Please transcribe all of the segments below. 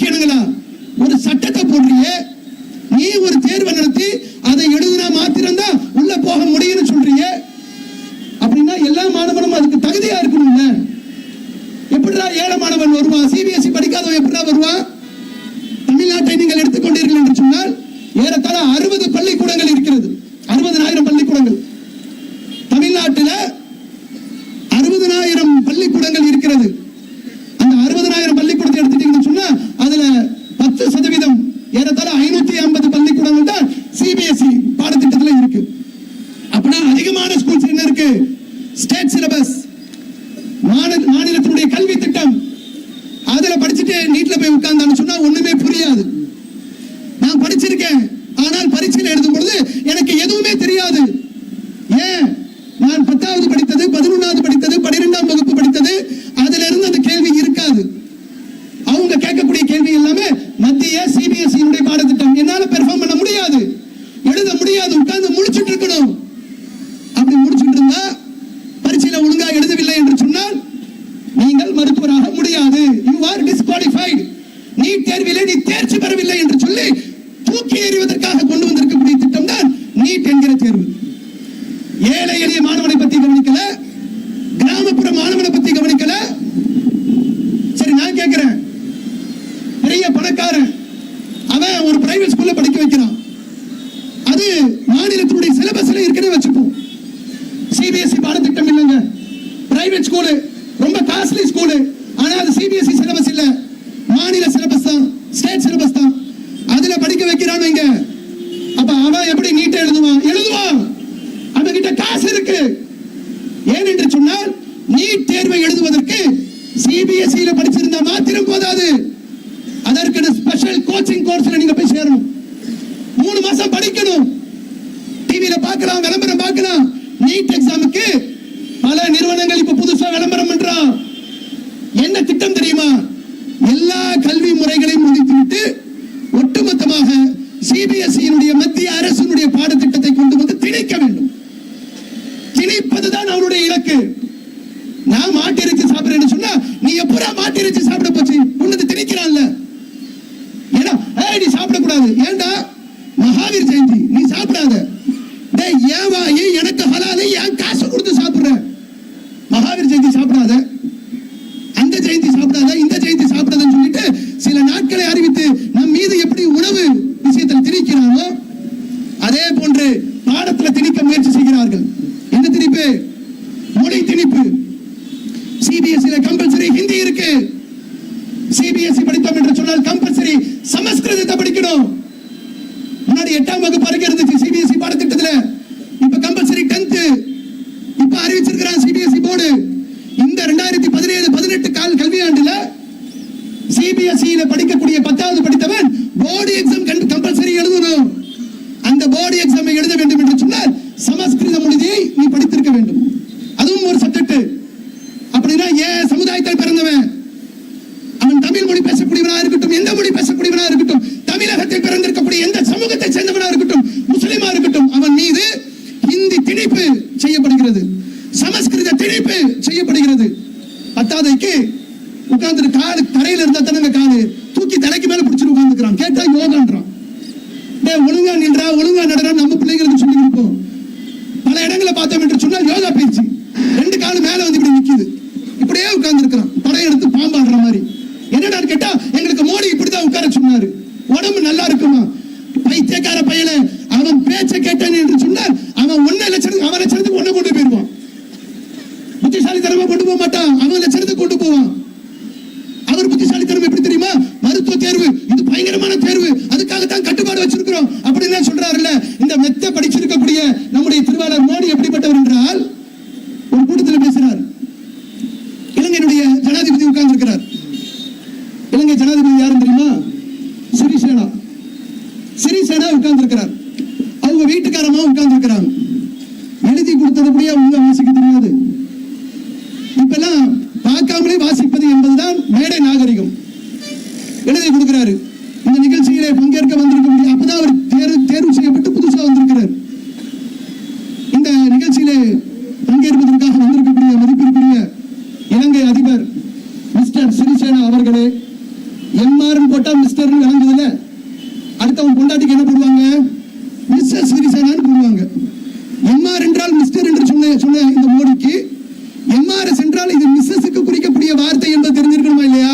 என்ன del அடுத்தவன் பொண்டாட்டிக்கு என்ன போடுவாங்க? மிஸ்டர் சிறிசேனான்னு போடுவாங்க. எம்ஆர் என்றால் மிஸ்டர் என்று சொன்ன சொன்ன இந்த மோடிக்கு எம்ஆர்எஸ் என்றால் இது மிஸ்ஸஸுக்கு குறிக்கக்கூடிய வார்த்தை என்பது தெரிஞ்சிருக்கணுமா இல்லையா?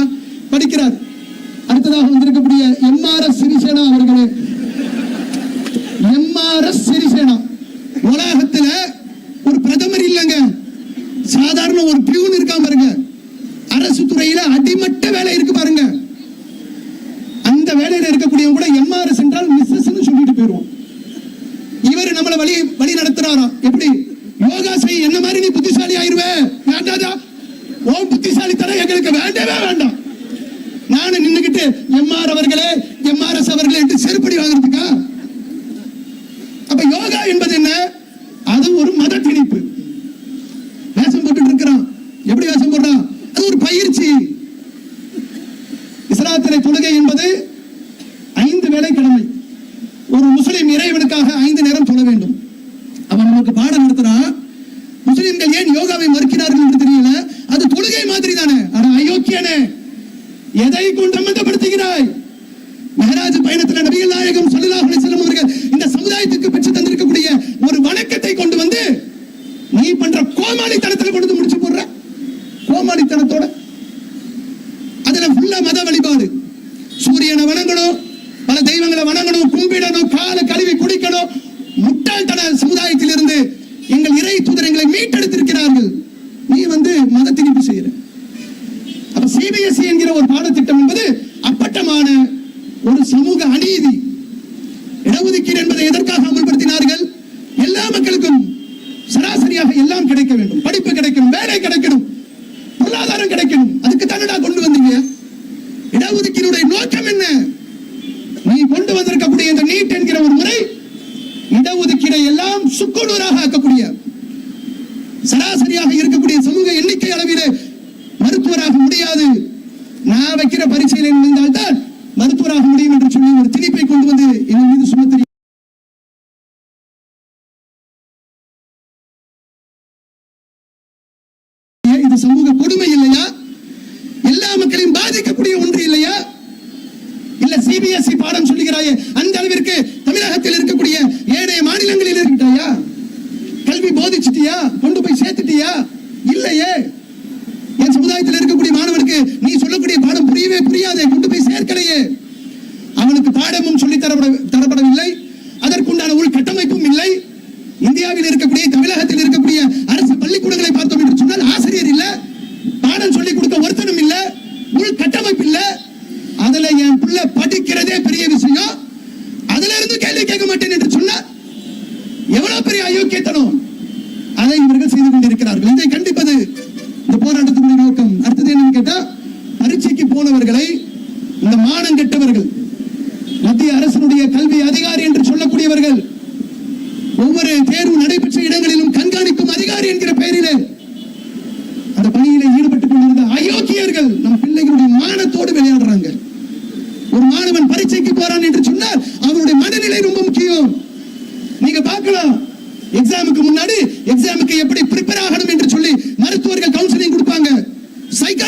நான் வைக்கிற பரீட்சையில் இருந்தால்தான் மருத்துவராக முடியும் என்று சொல்லி ஒரு திணிப்பை கொண்டு வந்து எங்கள் மீது சுமத்திரி இது சமூக கொடுமை இல்லையா? எல்லா மக்களையும் பாதிக்கக்கூடிய ஒன்று இல்லையா? இல்ல சிபிஎஸ்இ பாடம் சொல்லுகிறாயே அந்த அளவிற்கு தமிழகத்தில் இருக்கக்கூடிய ஏனைய மாநிலங்களில் இருக்கிட்டாயா கல்வி போதிச்சிட்டியா? கொண்டு போய் சேர்த்துட்டியா? இல்லையே. என் சமுதாயத்தில் இருக்கக்கூடிய மாணவனுக்கு நீ சொல்லக்கூடிய பாடம் புரியவே புரியாதே கொண்டு போய் சேர்க்கலையே. அவனுக்கு பாடமும் சொல்லி தரப்பட தரப்படவில்லை. அதற்குண்டான உள்கட்டமைப்பும் இல்லை. இந்தியாவில் இருக்கக்கூடிய தமிழகத்தில் இருக்கக்கூடிய அரசு பள்ளிக்கூடங்களை பார்த்தோம் என்று சொன்னால் ஆசிரியர் இல்ல பாடம் சொல்லிக் கொடுக்க ஒருத்தனும் இல்ல உள்கட்டமைப்பு இல்ல. அதுல என் பிள்ளை படிக்கிறதே பெரிய விஷயம்.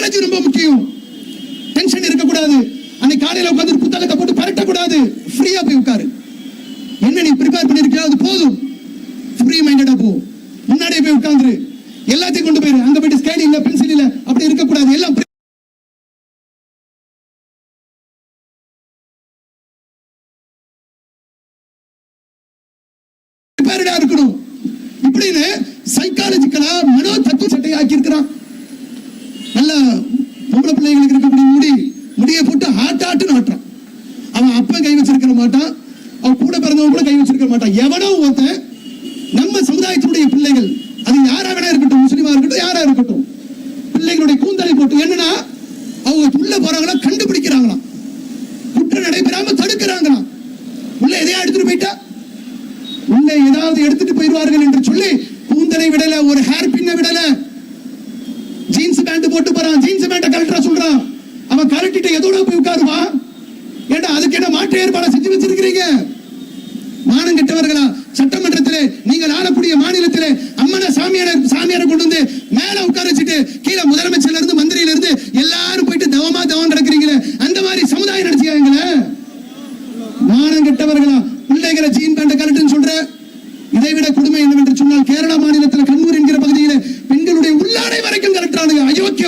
எனர்ஜி ரொம்ப முக்கியம். டென்ஷன் இருக்கக்கூடாது. அன்னைக்கு காலையில் உட்காந்து புத்தகத்தை போட்டு பரட்டக்கூடாது. ஃப்ரீயாக போய் உட்காரு. என்ன நீ ப்ரிப்பேர் பண்ணிருக்கியா அது போதும். ஃப்ரீ மைண்டடா போ. முன்னாடியே போய் உட்காந்துரு. அப்படிப்பட்ட எவனோ ஒருத்தன் நம்ம சமுதாயத்தினுடைய பிள்ளைகள் அது யாராக இருக்கட்டும் முஸ்லீமா இருக்கட்டும் யாரா இருக்கட்டும்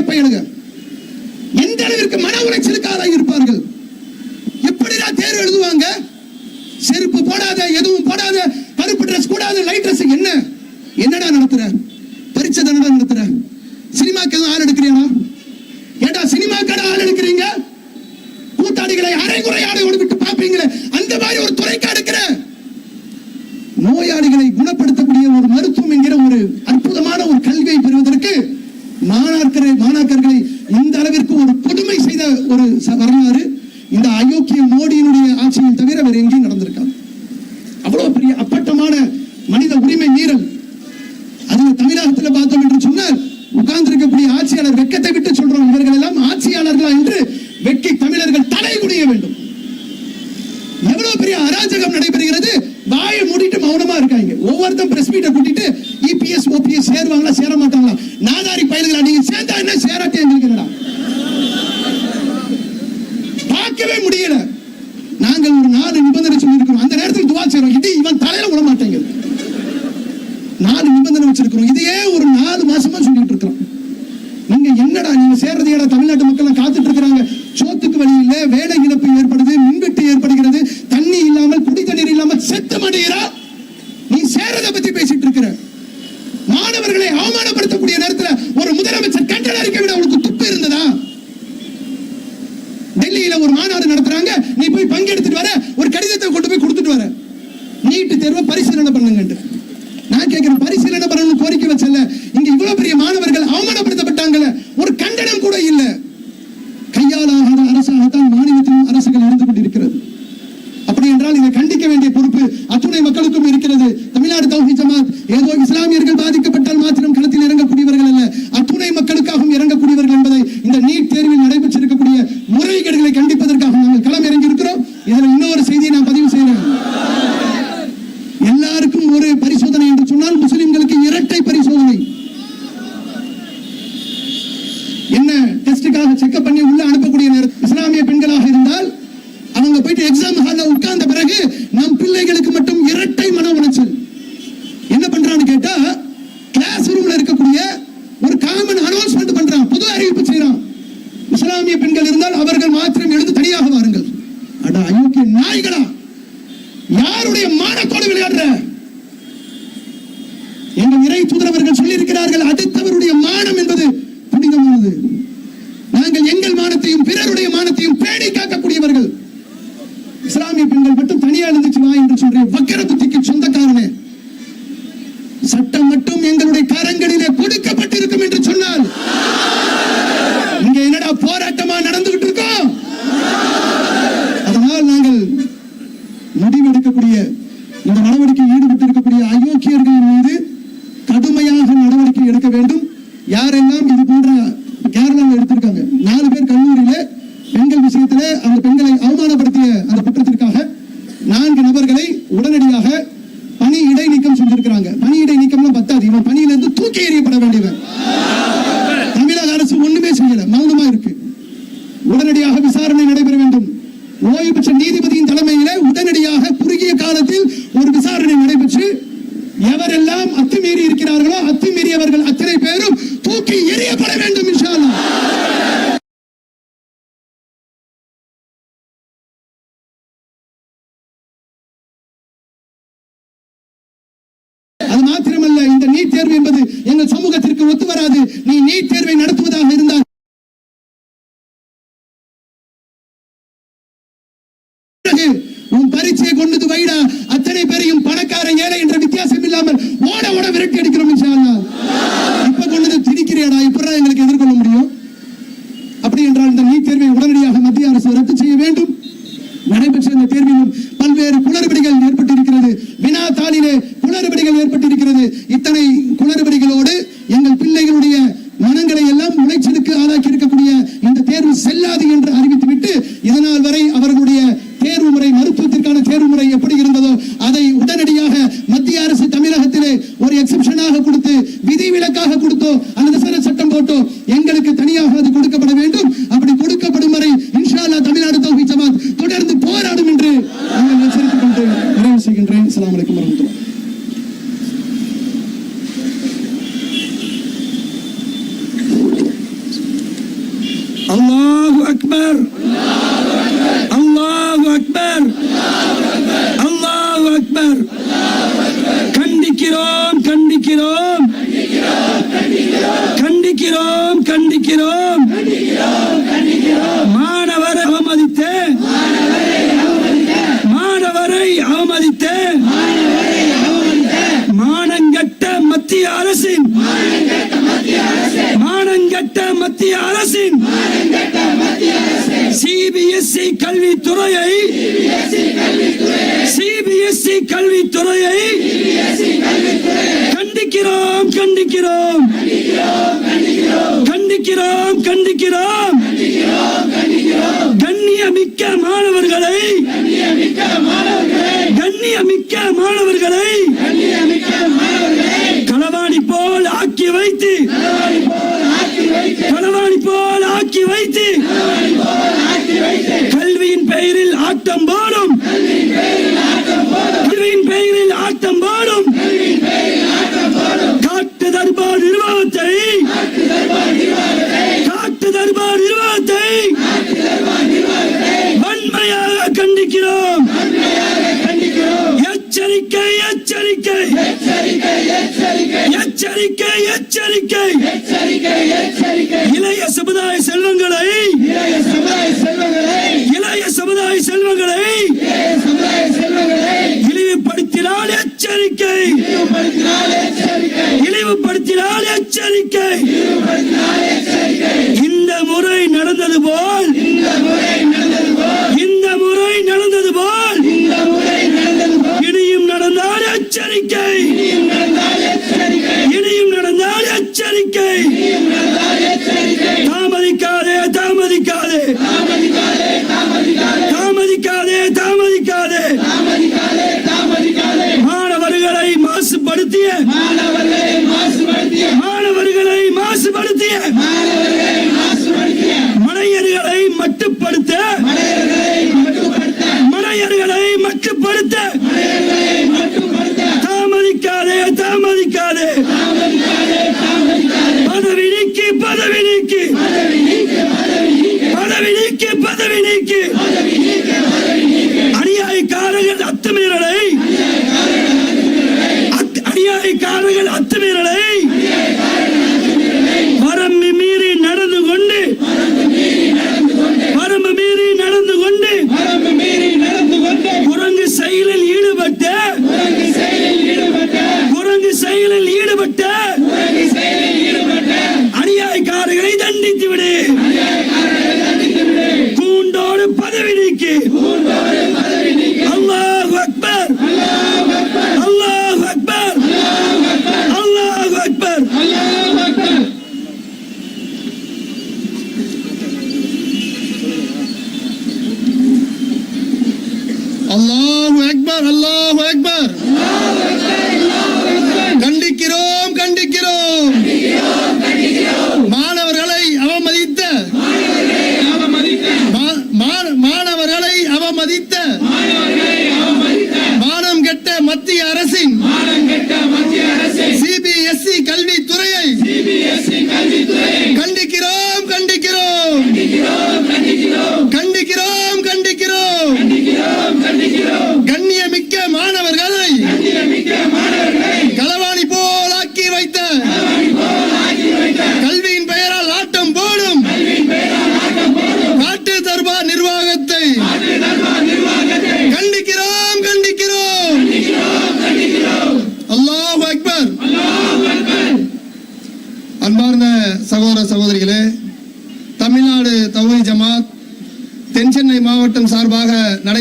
பையனுங்க வீரம் அது தமிழகத்துல பார்த்தோம் என்று சொன்னால் உட்கார்ந்திருக்கக்கூடிய ஆட்சியாளர் வெக்கத்தை விட்டு சொல்றோம். இவர்கள் எல்லாம் ஆட்சியாளர்களா என்று வெட்கி தமிழர்கள் தலை முடிய வேண்டும். எவ்வளவு பெரிய அராஜகம் நடைபெறுகிறது? வாயை மூடிட்டு மௌனமா இருக்காங்க. ஒவ்வொருத்தன் பிரஸ் மீட்டை கூட்டிட்டு இபிஎஸ் ஓபிஎஸ் சேருவாங்களா சேர மாட்டாங்களா நாதாரி பயல்களா நீங்க சேர்ந்தா என்ன? சேரட்டே எங்களுக்கு மட்டும் தனியா எழுந்துச்சு வா என்று சொல்றேன். வக்கர புத்திக்கு சொந்தக்காரனே. சட்டம் மட்டும் எங்களுடைய கரங்களிலே கொடுக்கப்பட்டிருக்கும் என்று சொன்னால் மற்றும் நீதிபதியின் தலைமையில உடனடியாக குறுகிய காலத்தில் ஒரு விசாரணை நடைபெற்று எவரெல்லாம் அத்துமீறி இருக்கிறார்களோ அத்துமீறியவர்கள் அத்தனை பேரும் தூக்கி எரியப்பட வேண்டும் இன்ஷால்லா மாத்திரமல்ல இந்த நீட் தேர்வு என்பது எங்கள் சமூகத்திற்கு ஒத்து வராது. நீ நீட் தேர்வை நடத்த Akbar! கண்டிக்கிறோம். கண்டிக்கிறோம் கண்டிக்கிறோம். கண்ணியமிக்க மாணவர்களை கண்ணியமிக்க மாணவர்களை இழிவுபடுத்தினால் எச்சரிக்கை. இழிவுபடுத்தினால் எச்சரிக்கை.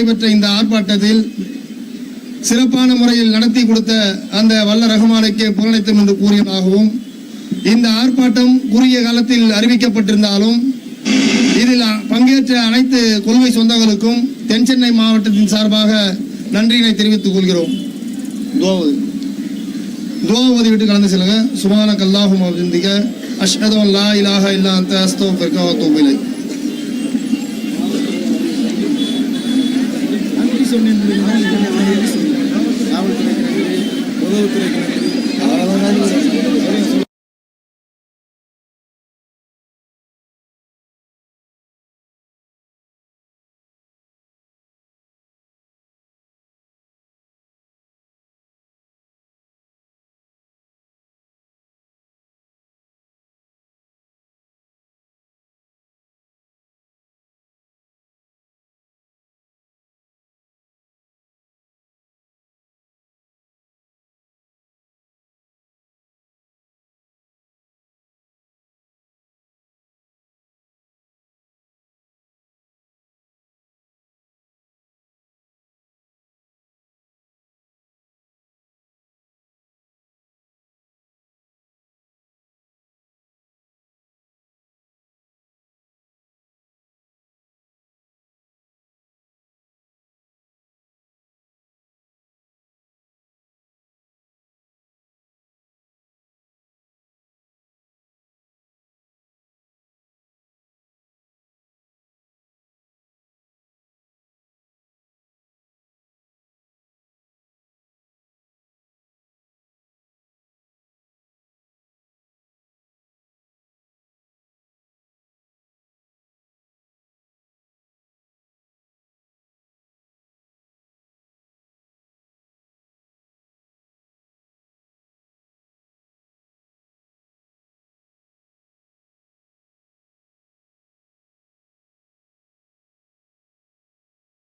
நடைபெற்ற இந்த ஆர்ப்பாட்டத்தில் சிறப்பான முறையில் நடத்தி கொடுத்த அந்த வல்ல ரகுமானுக்கே புகழனைத்தும் என்று கூறியதாகவும் இந்த ஆர்ப்பாட்டம் குறுகிய காலத்தில் அறிவிக்கப்பட்டிருந்தாலும் இதில் பங்கேற்ற அனைத்து கொள்கை சொந்தங்களுக்கும் தென் சென்னை மாவட்டத்தின் சார்பாக நன்றியினை தெரிவித்துக் கொள்கிறோம். துவாவது. துவாவதி விட்டு கலந்து செல்லுங்க. சுமான கல்லாஹும் அபிந்திக அஷ்ஹது லா இல்லா அன்த. அஸ்தக்ஃபிருக வ മുൻനിർത്തി നിൽക്കുന്നത്